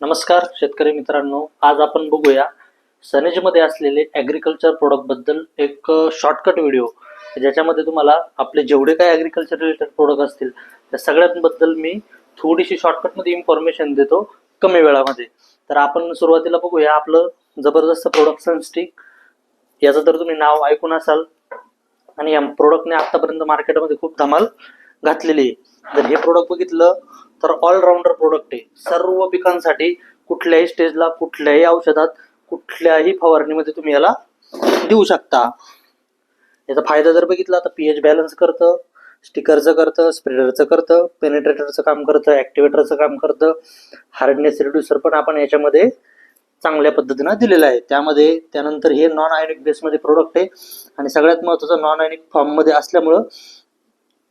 नमस्कार शेतकरी मित्रांनो. आज आपण बघूया सनेजमध्ये असलेले ॲग्रिकल्चर प्रोडक्टबद्दल एक शॉर्टकट व्हिडिओ ज्याच्यामध्ये तुम्हाला आपले जेवढे काय ॲग्रिकल्चर रिलेटेड प्रोडक्ट असतील त्या सगळ्यांबद्दल मी थोडीशी शॉर्टकटमध्ये इन्फॉर्मेशन देतो कमी वेळामध्ये. तर आपण सुरुवातीला बघूया आपलं जबरदस्त प्रोडक्ट सनस्टिक याचं तर तुम्ही नाव ऐकून असाल. आणि या प्रोडक्टने आतापर्यंत मार्केटमध्ये खूप धमाल घातलेली आहे. जर हे प्रोडक्ट बघितलं तर ऑलराऊंडर प्रोडक्ट आहे. सर्व पिकांसाठी कुठल्याही स्टेजला कुठल्याही औषधात कुठल्याही फवारणीमध्ये तुम्ही याला देऊ शकता. याचा फायदा जर बघितला तर पीएच बॅलन्स करतं स्टिकरचं करतं स्प्रेडरचं करतं पेनिट्रेटरचं काम करतं ॲक्टिवेटरचं काम करतं. हार्डनेस रिड्युसर पण आपण याच्यामध्ये चांगल्या पद्धतीनं दिलेलं आहे. त्यामध्ये त्यानंतर हे नॉन आयनिक बेसमध्ये प्रोडक्ट आहे. आणि सगळ्यात महत्त्वाचं नॉन आयनिक फॉर्ममध्ये असल्यामुळं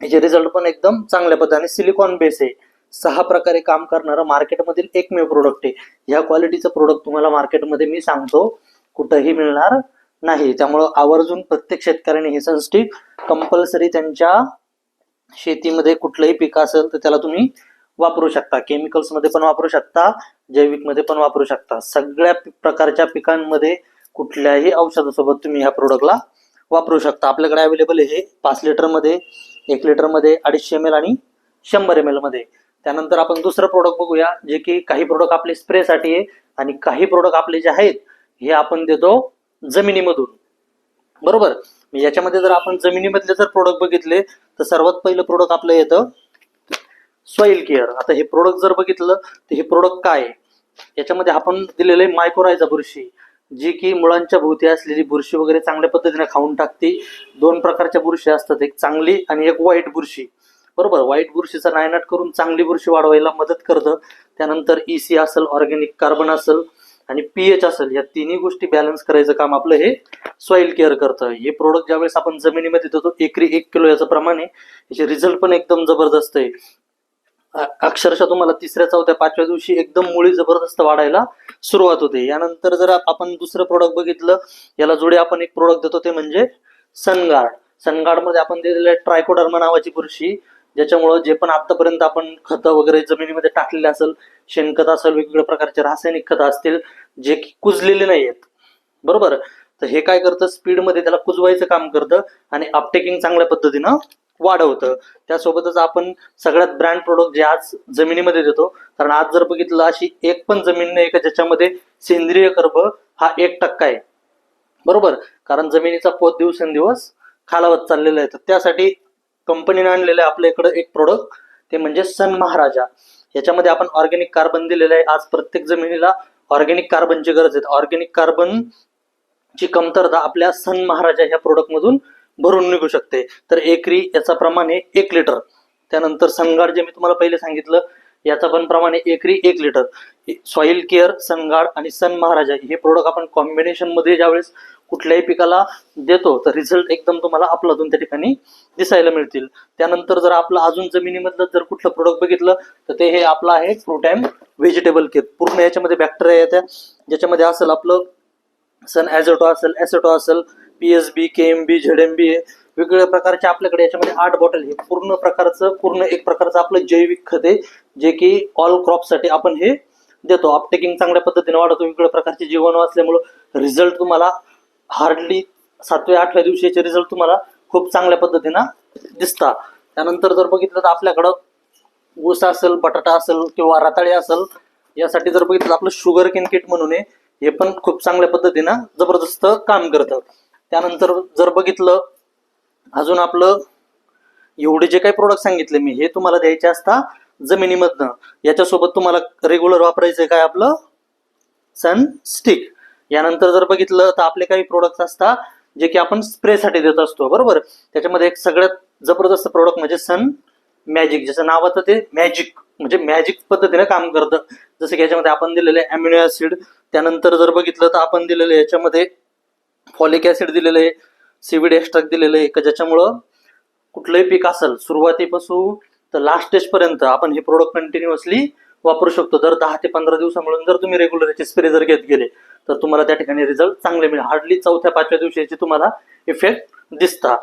याचे रिझल्ट पण एकदम चांगल्या पद्धतीने सिलिकॉन बेस आहे. सहा प्रकारे काम करणारं मार्केटमधील एकमेव प्रोडक्ट आहे. ह्या क्वालिटीचं प्रोडक्ट तुम्हाला मार्केटमध्ये मी सांगतो कुठंही मिळणार नाही. त्यामुळं आवर्जून प्रत्येक शेतकऱ्याने हे सनस्टिक कंपल्सरी त्यांच्या शेतीमध्ये कुठलंही पीक असेल तर त्याला तुम्ही वापरू शकता. केमिकल्समध्ये पण वापरू शकता जैविकमध्ये पण वापरू शकता. सगळ्या प्रकारच्या पिकांमध्ये कुठल्याही औषधासोबत तुम्ही ह्या प्रोडक्टला वापरू शकता. आपल्याकडे अवेलेबल आहे हे पाच लिटरमध्ये एक लिटरमध्ये अडीचशे एम एल आणि शंभर एम एलमध्ये मध्ये. त्यानंतर आपण दुसरं प्रोडक्ट बघूया जे की काही प्रोडक्ट आपले स्प्रेसाठी आहे आणि काही प्रोडक्ट आपले जे आहेत हे आपण देतो जमिनीमधून. बरोबर? म्हणजे याच्यामध्ये जर आपण जमिनीमधले जर प्रोडक्ट बघितले तर सर्वात पहिलं प्रोडक्ट आपलं येतं सॉइल केअर आता हे प्रोडक्ट जर बघितलं तर हे प्रोडक्ट काय आहे? याच्यामध्ये आपण दिलेलं आहे मायक्रोरायझा बुरशी जी की मुळांच्या भोवती असलेली बुरशी वगैरे चांगल्या पद्धतीने खाऊन टाकते. दोन प्रकारच्या बुरशी असतात एक चांगली आणि एक वाईट बुरशी. बरोबर वाईट बुरशीचा नायनाट करून चांगली बुरशी वाढवायला मदत करतं त्यानंतर ईसी असेल ऑर्गॅनिक कार्बन असेल आणि पीएच असेल या तिन्ही गोष्टी बॅलन्स करायचं काम आपलं हे सॉइल केअर करतं. हे प्रोडक्ट ज्यावेळेस आपण जमिनीमध्ये देतो एकरी एक किलो याचं प्रमाण आहे. याचे रिझल्ट पण एकदम जबरदस्त आहे. अक्षरशः तुम्हाला तिसऱ्या चौथ्या पाचव्या दिवशी एकदम मुळी जबरदस्त वाढायला सुरुवात होते. यानंतर जर आपण दुसरं प्रोडक्ट बघितलं याला जुडे आपण एक प्रोडक्ट देतो ते म्हणजे सनगार्ड सनगार्डमध्ये आपण दिलेल्या ट्रायकोडर्मा नावाची बुरशी ज्याच्यामुळं जे पण आतापर्यंत आपण खतं वगैरे जमिनीमध्ये टाकलेले असेल शेणखत असेल वेगवेगळ्या प्रकारचे रासायनिक खतं असतील जे की कुजलेले नाही आहेत बरोबर? तर हे काय करतं? स्पीडमध्ये त्याला कुजवायचं काम करतं आणि अपटेकिंग चांगल्या पद्धतीनं वाढवतं. त्यासोबतच आपण सगळ्यात ब्रँड प्रोडक्ट जे आज जमिनीमध्ये देतो कारण आज जर बघितलं अशी एक पण जमीन नाही का ज्याच्यामध्ये सेंद्रिय कर्ब हा एक टक्का आहे. बरोबर? कारण जमिनीचा पोत दिवसेंदिवस खालावत चाललेला आहे. तर त्यासाठी कंपनीने आणलेलं आहे आपल्या इकडं एक प्रोडक्ट ते म्हणजे सन महाराजा. याच्यामध्ये आपण ऑर्गॅनिक कार्बन दिलेलं आहे. आज प्रत्येक जमिनीला ऑर्गॅनिक कार्बनची गरज आहे. ऑर्गॅनिक कार्बन ची कमतरता आपल्या सन महाराजा ह्या प्रोडक्ट मधून भरून निघू शकते. तर एकरी याचा प्रमाण आहे एक लिटर त्यानंतर सनगाड जे मी तुम्हाला पहिले सांगितलं याचा पण प्रमाण आहे एकरी एक लिटर सॉइल केअर सनगाड आणि सन महाराजा हे प्रोडक्ट आपण कॉम्बिनेशनमध्ये ज्यावेळेस कुठल्याही पिकाला देतो तर रिझल्ट एकदम तुम्हाला आपलादून त्या ठिकाणी दिसायला मिळतील. त्यानंतर जर आपलं अजून जमिनीमधलं जर कुठलं प्रोडक्ट बघितलं तर ते हे आपलं आहे फ्रूट व्हेजिटेबल केअर पूर्ण याच्यामध्ये बॅक्टेरिया येत्या. ज्याच्यामध्ये असेल आपलं सन ॲझोटो असेल ॲसेटो असेल P S B K M B Z M B वेगवेगळ्या प्रकारचे आपल्याकडे याच्यामध्ये आठ बॉटल हे पूर्ण प्रकारचं पूर्ण एक प्रकारचं आपलं जैविक खत आहे जे की ऑल क्रॉपसाठी आपण हे देतो. अपटेकिंग चांगल्या पद्धतीने वाढवतो. वेगवेगळ्या प्रकारचे जीवाणू असल्यामुळं रिझल्ट तुम्हाला हार्डली सातव्या आठव्या दिवशीचे रिझल्ट तुम्हाला खूप चांगल्या पद्धतीनं दिसता त्यानंतर जर बघितलं तर आपल्याकडं ऊस असेल बटाटा असेल किंवा रताळी असेल यासाठी जर बघितलं तर आपलं शुगर केन किट म्हणून हे पण खूप चांगल्या पद्धतीनं जबरदस्त काम करतं. त्यानंतर जर बघितलं अजून आपलं एवढे जे काही प्रोडक्ट सांगितले मी हे तुम्हाला द्यायचे असता जमिनीमधनं. याच्यासोबत तुम्हाला रेग्युलर वापरायचं काय आपलं? सन स्टिक यानंतर जर बघितलं तर आपले काही प्रोडक्ट असतात जे की आपण स्प्रेसाठी देत असतो बरोबर? त्याच्यामध्ये एक सगळ्यात जबरदस्त प्रोडक्ट म्हणजे सन मॅजिक ज्याचं नाव होतं ते मॅजिक म्हणजे मॅजिक पद्धतीने काम करतं. जसं की याच्यामध्ये आपण दिलेले अमिनो ऍसिड त्यानंतर जर बघितलं तर आपण दिलेलं याच्यामध्ये फॉलिक ऍसिड दिलेलं आहे सीविड एक्स्ट्रॅक्ट दिलेलं आहे का ज्याच्यामुळं कुठलंही पीक असेल सुरुवातीपासून तर लास्ट स्टेज पर्यंत आपण हे प्रोडक्ट कंटिन्युअसली वापरू शकतो. दर दहा ते पंधरा दिवसामधून जर तुम्ही रेग्युलर याचे स्प्रे जर घेत गेले तर तुम्हाला त्या ठिकाणी रिझल्ट चांगले मिळेल. हार्डली चौथ्या पाचव्या दिवशी तुम्हाला इफेक्ट दिसता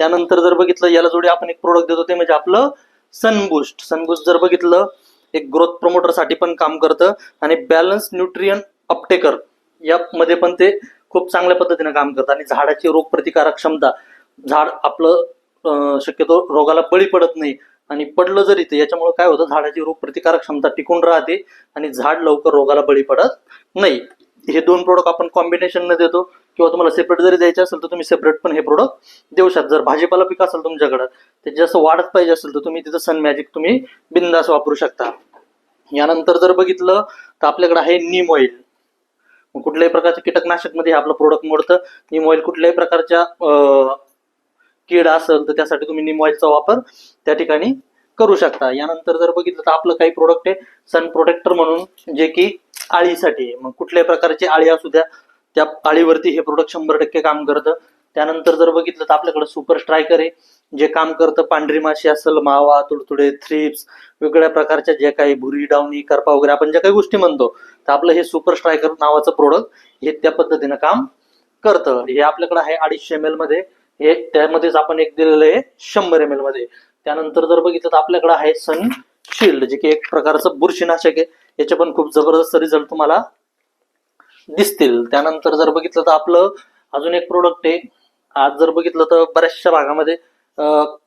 त्यानंतर जर बघितलं याला जोडी आपण एक प्रोडक्ट देतो ते म्हणजे आपलं सनबुस्ट सनबुस्ट जर बघितलं एक ग्रोथ प्रमोटरसाठी पण काम करतं. आणि बॅलन्स न्यूट्रियन अपटेकर यामध्ये पण ते खूप चांगल्या पद्धतीने काम करतं. आणि झाडाची रोगप्रतिकारक क्षमता. झाड आपलं शक्यतो रोगाला बळी पडत नाही. आणि पडलं जरी ते याच्यामुळे काय होतं? झाडाची रोगप्रतिकारक क्षमता टिकून राहते. आणि झाड लवकर रोगाला बळी पडत नाही. हे दोन प्रोडक्ट आपण कॉम्बिनेशन देतो. किंवा तुम्हाला सेपरेट जरी द्यायचे असेल तर तुम्ही सेपरेट पण हे प्रोडक्ट देऊ शकता. जर भाजीपाला पीक असेल तुमच्याकडं ते जास्त वाढत पाहिजे असेल तर तुम्ही तिथं सन मॅजिक तुम्ही बिंदास वापरू शकता. यानंतर जर बघितलं तर आपल्याकडे आहे नीम ऑइल मग कुठल्याही प्रकारच्या कीटकनाशकमध्ये आपलं प्रोडक्ट मोडतं. नीम ऑइल कुठल्याही प्रकारच्या कीड असेल तर त्यासाठी तुम्ही नीम ऑइलचा वापर त्या ठिकाणी करू शकता. यानंतर जर बघितलं तर आपलं काही प्रोडक्ट आहे सन प्रोटेक्टर म्हणून जे की आळीसाठी आहे. मग कुठल्याही प्रकारची आळी असू द्या त्या आळीवरती हे प्रोडक्ट शंभर टक्के काम करतं. त्यानंतर जर बघितलं तर आपल्याकडे सुपर स्ट्रायकर आहे जे काम करतं पांढरी माशी असेल मावा तुडतुडे थ्रिप्स वेगवेगळ्या प्रकारच्या जे काही भुरी डावणी करपा वगैरे आपण ज्या काही गोष्टी म्हणतो तर आपलं हे सुपर स्ट्रायकर नावाचं प्रोडक्ट हे त्या पद्धतीनं काम करतं. हे आपल्याकडे आहे अडीचशे एम एलमध्ये. हे त्यामध्येच आपण एक दिलेलं आहे शंभर एम एलमध्ये. त्यानंतर जर बघितलं तर आपल्याकडे आहे सन शिल्ड जे की एक प्रकारचं बुरशीनाशक आहे. याचे पण खूप जबरदस्त रिझल्ट तुम्हाला दिसतील. त्यानंतर जर बघितलं तर आपलं अजून एक प्रोडक्ट आहे. आज जर बघितलं तर बऱ्याचशा भागामध्ये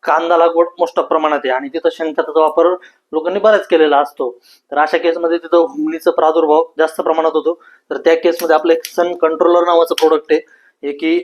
कांदा लागवड मोठ्या प्रमाणात आहे. आणि तिथं शेणखताचा वापर लोकांनी बऱ्याच केलेला असतो. तर अशा केसमध्ये तिथं हुमणीचा प्रादुर्भाव जास्त प्रमाणात होतो. तर त्या केसमध्ये आपलं एक सन कंट्रोलर नावाचं प्रोडक्ट आहे. हे की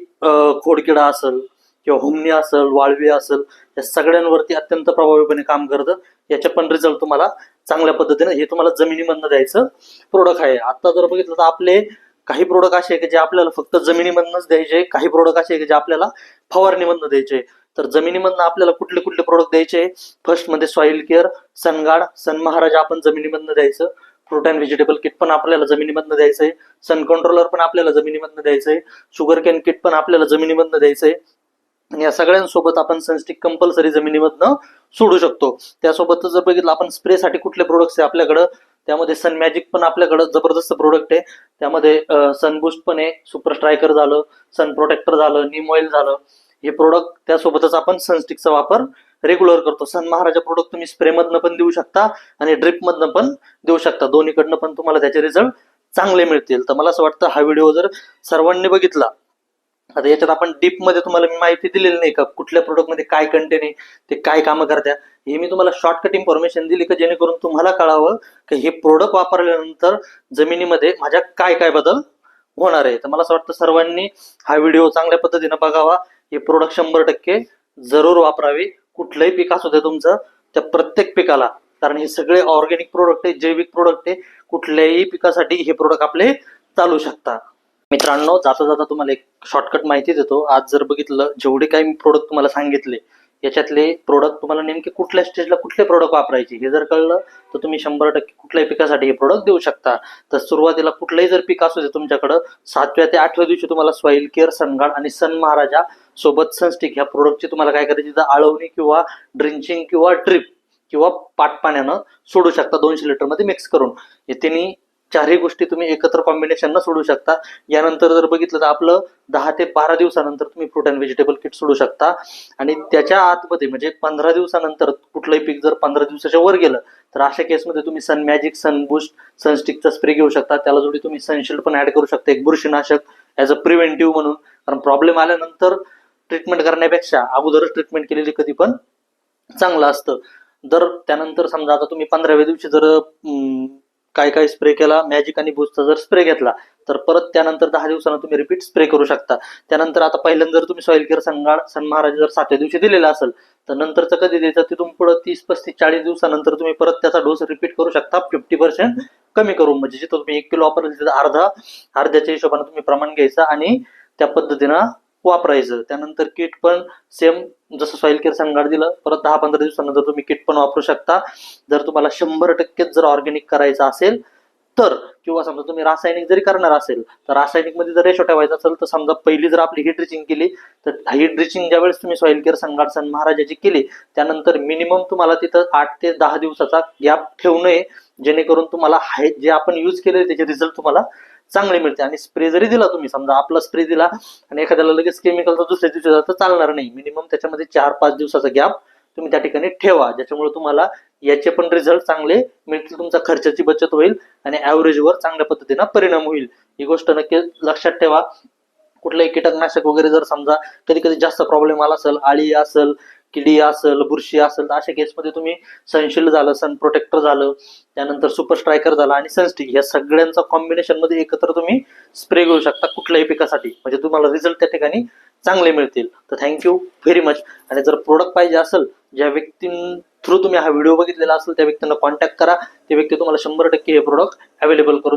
खोडकिडा असेल किंवा हुमणी असेल वाळवी असेल या सगळ्यांवरती अत्यंत प्रभावीपणे काम करतं. याचे पण रिझल्ट तुम्हाला चांगल्या पद्धतीने हे तुम्हाला जमिनीमधनं द्यायचं प्रोडक्ट आहे. आता जर बघितलं तर आपले काही प्रोडक्ट असे आहे की जे आपल्याला फक्त जमिनीमधनच द्यायचे काही प्रोडक्ट असे आहे की जे आपल्याला फवारणीमधनं द्यायचे. तर जमिनीमधनं आपल्याला कुठले कुठले प्रोडक्ट द्यायचे? फर्स्टमध्ये सॉइल केअर सनगाड सन महाराजा आपण जमिनीमधनं द्यायचं. फ्रूट अँड व्हेजिटेबल किट पण आपल्याला जमिनीमधनं द्यायचंय. सन कंट्रोलर पण आपल्याला जमिनीमधनं द्यायचंय. शुगर कॅन किट पण आपल्याला जमिनीमधनं द्यायचंय. आणि या सगळ्यांसोबत आपण सनस्टिक कंपल्सरी जमिनीमधनं सोडू शकतो. त्यासोबतच जर बघितलं आपण स्प्रेसाठी कुठले प्रोडक्ट्स आहे आपल्याकडं? त्यामध्ये सन मॅजिक पण आपल्याकडं जबरदस्त प्रोडक्ट आहे. त्यामध्ये सनबुस्ट पण आहे. सुपर स्ट्रायकर झालं सन प्रोटेक्टर झालं निम ऑइल झालं. हे प्रोडक्ट त्यासोबतच आपण सनस्टिकचा वापर रेग्युलर करतो. सन महाराजा प्रोडक्ट तुम्ही स्प्रे मधनं पण देऊ शकता आणि ड्रिपमधनं पण देऊ शकता. दोन्हीकडनं पण तुम्हाला त्याचे रिझल्ट चांगले मिळतील. तर मला असं वाटतं हा व्हिडिओ जर सर्वांनी बघितला आता याच्यात आपण डीपमध्ये तुम्हाला मी माहिती दिलेली नाही का? कुठल्या प्रोडक्टमध्ये काय कंटेन आहे ते काय कामं करत्या? हे मी तुम्हाला शॉर्टकट इन्फॉर्मेशन दिली का जेणेकरून तुम्हाला कळावं की हे प्रोडक्ट वापरल्यानंतर जमिनीमध्ये माझ्या काय काय बदल होणार आहे. तर मला असं वाटतं सर्वांनी हा व्हिडिओ चांगल्या पद्धतीने बघावा. हे प्रोडक्ट शंभर टक्के जरूर वापरावे. कुठलंही पीक असू दे तुमचं त्या प्रत्येक पिकाला. कारण हे सगळे ऑर्गॅनिक प्रोडक्ट आहे जैविक प्रोडक्ट आहे. कुठल्याही पिकासाठी हे प्रोडक्ट आपले चालू शकतात. मित्रांनो जाता जाता तुम्हाला एक शॉर्टकट माहिती देतो. आज जर बघितलं जेवढे काही प्रोडक्ट तुम्हाला सांगितले याच्यातले प्रोडक्ट तुम्हाला नेमके कुठल्या स्टेजला कुठले प्रोडक्ट वापरायचे हे जर कळलं तर तुम्ही शंभर टक्के कुठल्याही पिकासाठी हे प्रोडक्ट देऊ शकता. तर सुरुवातीला कुठलंही जर पीक असू दे तुमच्याकडं सातव्या ते आठव्या दिवशी तुम्हाला सॉईल केअर सनगाड आणि सन महाराजा सोबत सनस्टिक ह्या प्रोडक्टची तुम्हाला काय करायची तर आळवणी किंवा ड्रिंचिंग किंवा ड्रिप किंवा पाटपाण्यानं सोडू शकता दोनशे लिटरमध्ये मिक्स करून. हे तिन्ही चारही गोष्टी तुम्ही एकत्र कॉम्बिनेशन सोडू शकता. यानंतर जर बघितलं तर आपलं दहा ते बारा दिवसानंतर तुम्ही फ्रूट अँड व्हेजिटेबल किट सोडू शकता. आणि त्याच्या आतमध्ये म्हणजे पंधरा दिवसानंतर कुठलंही पीक जर पंधरा दिवसाच्या वर गेलं तर अशा केसमध्ये तुम्ही सन मॅजिक सन बुस्ट सनस्टिकचा स्प्रे घेऊ शकता. त्याला जोडी तुम्ही सनशिल्ड पण ऍड करू शकता एक बुरशीनाशक ऍज अ प्रिव्हेंटिव्ह म्हणून. कारण प्रॉब्लेम आल्यानंतर ट्रीटमेंट करण्यापेक्षा अगोदरच ट्रीटमेंट केलेली कधी पण चांगलं असतं. जर त्यानंतर समजा आता तुम्ही पंधराव्या दिवशी जर काय काय स्प्रे केला मॅजिक आणि बुस्टचा जर स्प्रे घेतला तर परत त्यानंतर दहा दिवसानं तुम्ही रिपीट स्प्रे करू शकता. त्यानंतर आता पहिल्यांदा जर तुम्ही soil care sun guard sun Maharaj जर सातव्या दिवशी दिलेला असेल तर नंतरचं कधी द्यायचं तिथून पुढे तीस पस्तीस चाळीस दिवसानंतर तुम्ही परत त्याचा डोस रिपीट करू शकता. फिफ्टी पर्सेंट कमी करून म्हणजे जिथं तुम्ही एक किलो वापराल तिथं अर्धा अर्ध्याच्या हिशोबाने तुम्ही प्रमाण घ्यायचं आणि त्या पद्धतीनं वापरायचं. त्यानंतर किट पण सेम जसं सॉइल केअर सनगाड दिलं परत दहा पंधरा दिवसानंतर तुम्ही किट पण वापरू शकता. जर तुम्हाला शंभर टक्केच जर ऑर्गॅनिक करायचं असेल तर किंवा समजा तुम्ही रासायनिक जरी करणार असेल तर रासायनिकमध्ये जर रेशो ठेवायचा असेल तर समजा पहिली जर आपली हिट ड्रिचिंग केली तर हिट ड्रिचिंग ज्या वेळेस तुम्ही सॉइल केअर संघाट सन महाराजाची केली त्यानंतर मिनिमम तुम्हाला तिथं आठ ते दहा दिवसाचा गॅप ठेवू नये जेणेकरून तुम्हाला हाय जे आपण युज केले त्याचे रिझल्ट तुम्हाला चांगले मिळते. आणि स्प्रे जरी दिला तुम्ही समजा आपला स्प्रे दिला आणि एखाद्याला लगेच केमिकलचा दुसऱ्या दिवशी तर चालणार नाही. मिनिमम त्याच्यामध्ये चार पाच दिवसाचा गॅप तुम्ही त्या ठिकाणी ठेवा. ज्याच्यामुळे तुम्हाला याचे पण रिझल्ट चांगले मिळतील तुमचा खर्चाची बचत होईल आणि ॲव्हरेजवर चांगल्या पद्धतीनं परिणाम होईल. ही गोष्ट नक्की लक्षात ठेवा. कुठलंही कीटकनाशक वगैरे जर समजा कधी कधी जास्त प्रॉब्लेम आला असेल आळी असेल किडी असेल बुरशी असेल तर अशा केसमध्ये तुम्ही सनशील्ड झालं सन प्रोटेक्टर झालं त्यानंतर सुपर स्ट्रायकर झाला आणि सनस्टिक या सगळ्यांचा कॉम्बिनेशनमध्ये एकत्र तुम्ही स्प्रे करू शकता कुठल्याही पिकासाठी. म्हणजे तुम्हाला रिझल्ट त्या ठिकाणी चांगले मिळतील. तर थँक्यू व्हेरी मच आणि जर प्रोडक्ट पाहिजे असेल ज्या व्यक्तीं थ्रू तुम्ही हा व्हिडिओ बघितलेला असेल त्या व्यक्तींना कॉन्टॅक्ट करा. ते व्यक्ती तुम्हाला शंभर टक्के हे प्रोडक्ट अवेलेबल करून